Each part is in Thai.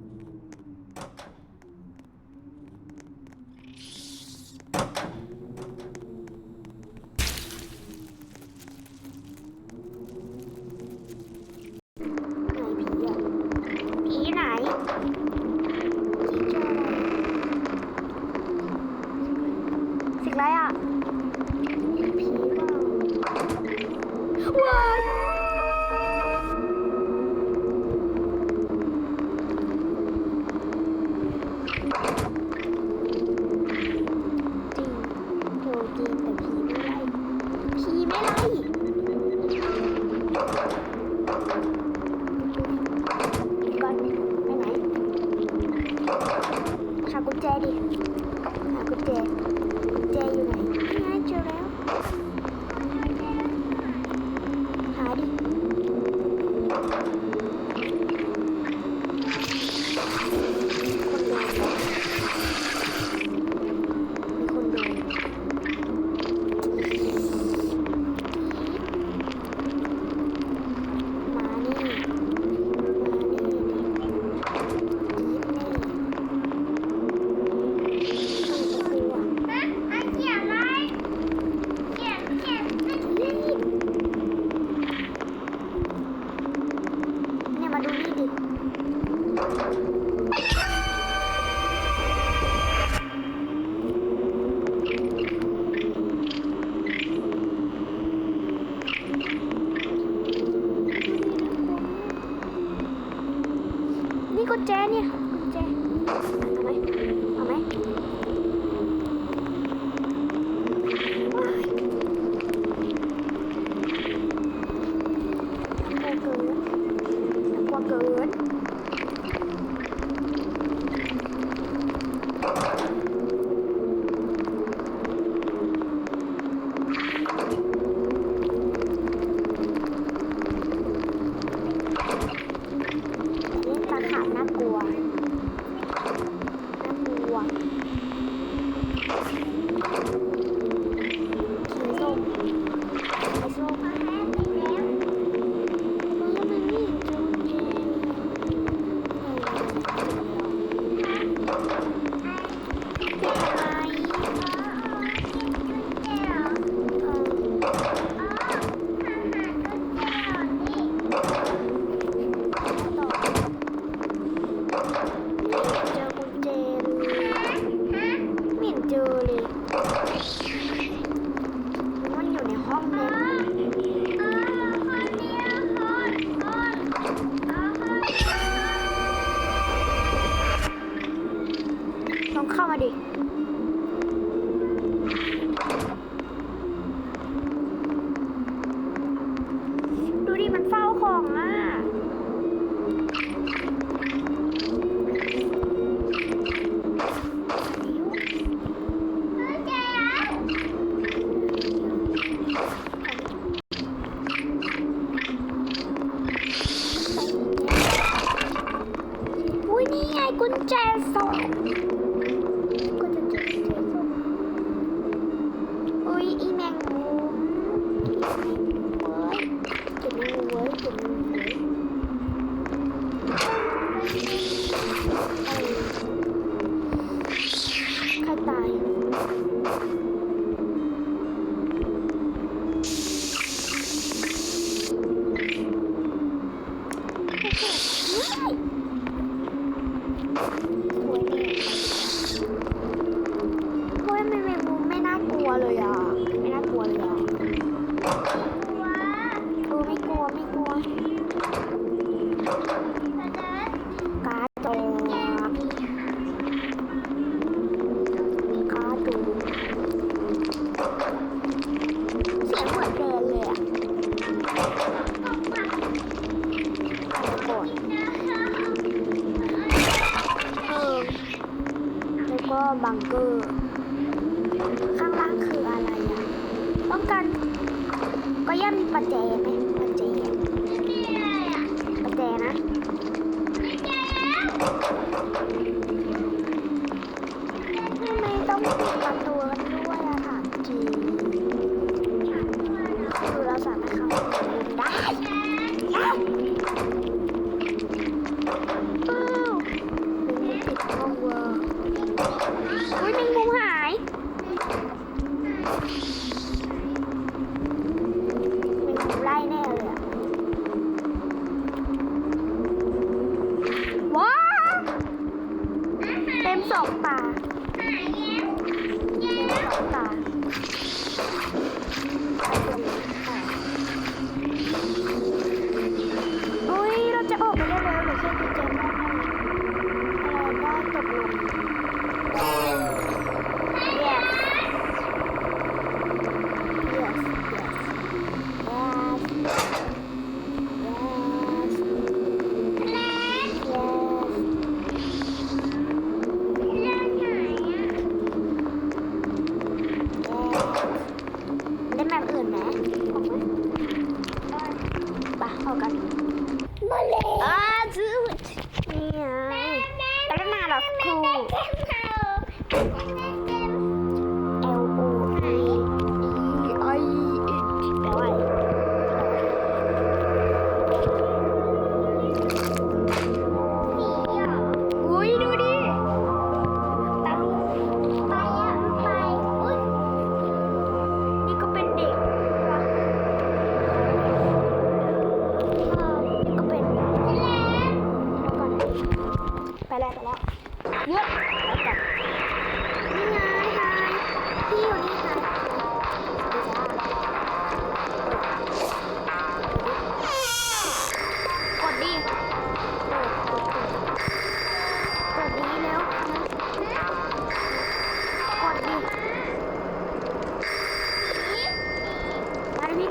you ดิ ดูดิมันเฝ้าของอะ อุ้ยนี่ไงกุญแจสอง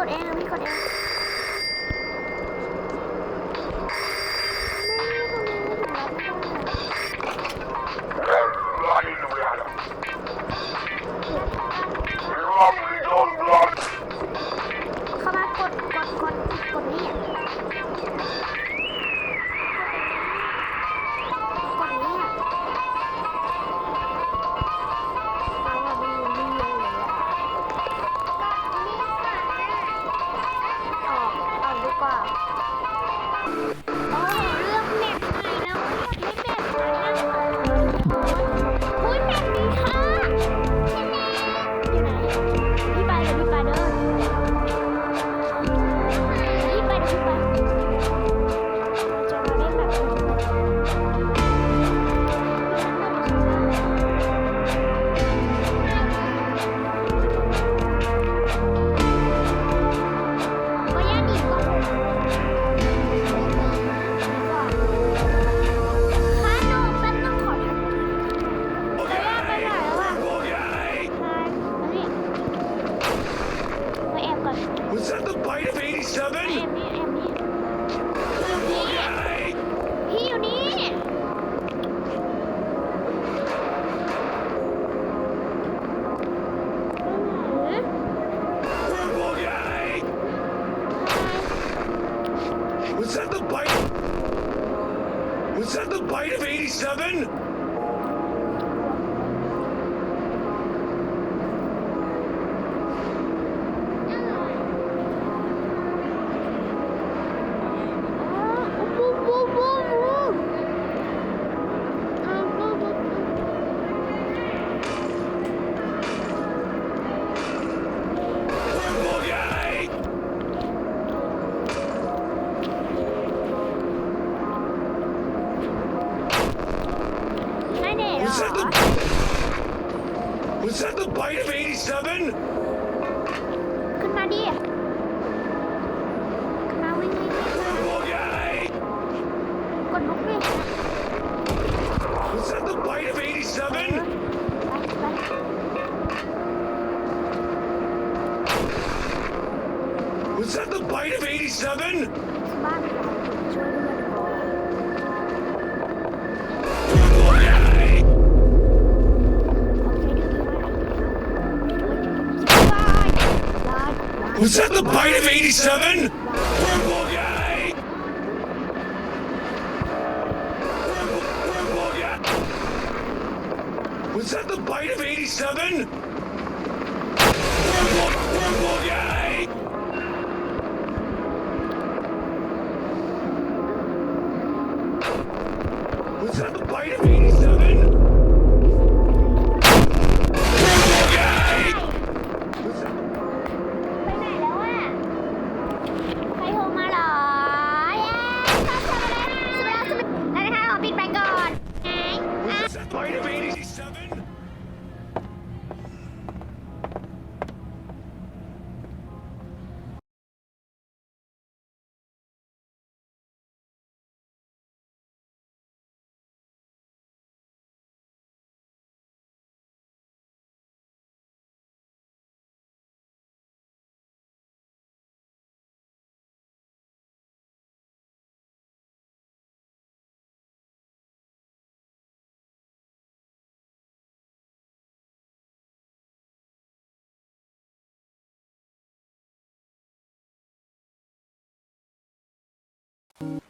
กดเองหรือมีกดเอง Open! Was that the bite of 87? Was that the bite of 87? Purple, purple! you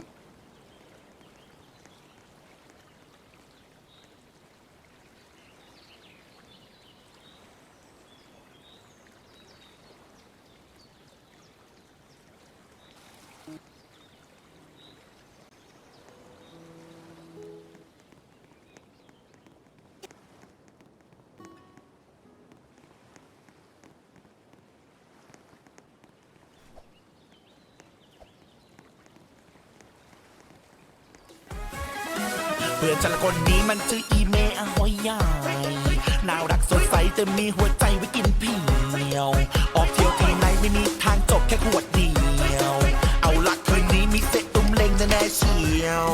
พื่อนฉันคนนี้มันชื่ออีเมอหอยใหญ่น่ารักสดใสแต่มีหัวใจไว้กินเพียว ออกเที่ยวที่ไหนไม่มีทางจบแค่ขวดเดียว เอาละคืนนี้มีเซ็ตตุ้มเล็งแน่เชียว